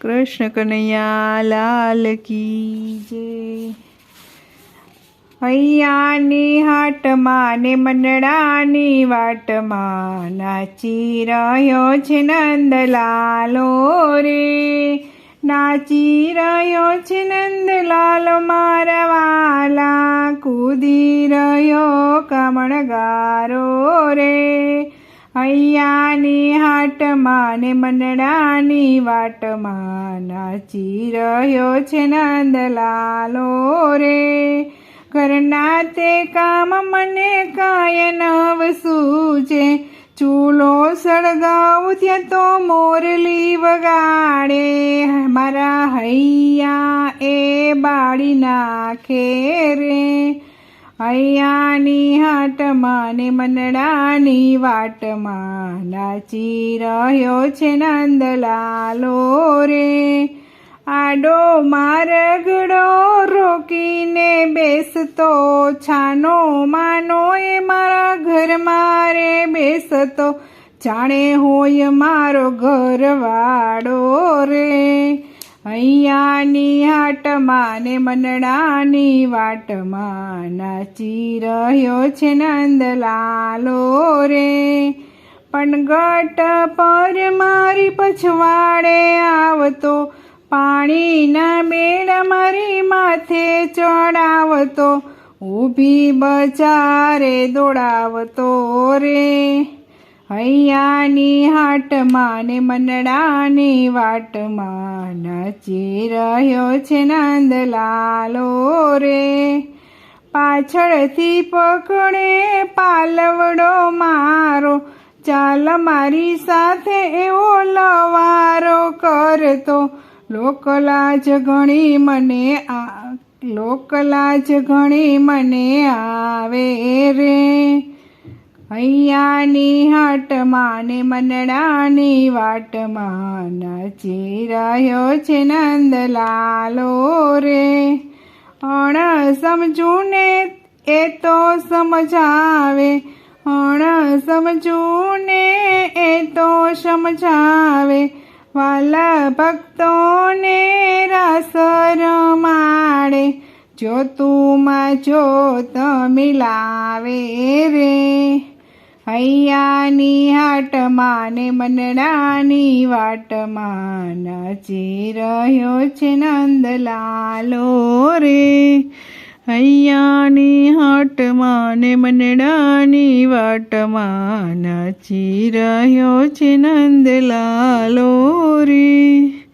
કૃષ્ણ કનૈયા, લાલ કી જય. હૈયાની હાટમાં ને મંડળાની વાટમાં નાચી રહ્યો છે નંદલાલો રે. નાચી રહ્યો છે નંદલાલો, મારા વાલા કૂદી રહ્યો કમણગારો રે. હૈયાની હાટમાં ને મંડળાની વાટમાં નાચી રહ્યો છે નંદલાલો રે. ઘરના તે કામ મને કાય નવ છે ચૂલો સળગાવું ત્યાં તો મોરલી વગાડે. મારા હૈયા એ બાળી નાખે રે. હૈયાની હાટમાં ને મંડળાની વાટમાં નાચી રહ્યો છે નંદલાલો રે. આડો મારગડો રોકીને બેસતો, છાનો માનો એ મારા ઘર મારે બેસતો. જાણે હોય મારો ઘરવાળો રે. હૈયાની હાટમાં ને મનડાની વાટમાં નાચી રહ્યો છે નંદલાલો રે. પણ ગટ પર મારી પછવાડે આવતો, પાણીના મેળ મારી માથે ચડાવતો, ઊભી બજારે દોડાવતો રે. હૈયાની હાટમાં ને મંડળાની વાટમાં નાચી રહ્યો છે નંદલાલો રે. પાછળથી પકડે પાલવડો મારો, ચાલ મારી સાથે એવો લવારો કરતો. લોકલાજ ઘણી મને આ, લોકલાજ ઘણી મને આવે રે. હૈયાની હાટમાં ને મંડળાની વાટમાં નાચી રહ્યો છે નંદલાલો રે. અણ સમજું ને એ તો સમજાવે. અણ સમજું ને એ તો સમજાવે. વાલા ભક્તોને રસ રમાડે જો તું જો મિલાવે રે. હૈયાની હાટમાં ને મંડળાની વાટમાં નાચી રહ્યો છે નંદલાલો રે. હૈયાની હાટમાં ને મંડળાની વાટમાં નાચી રહ્યો છે નંદલાલો રે.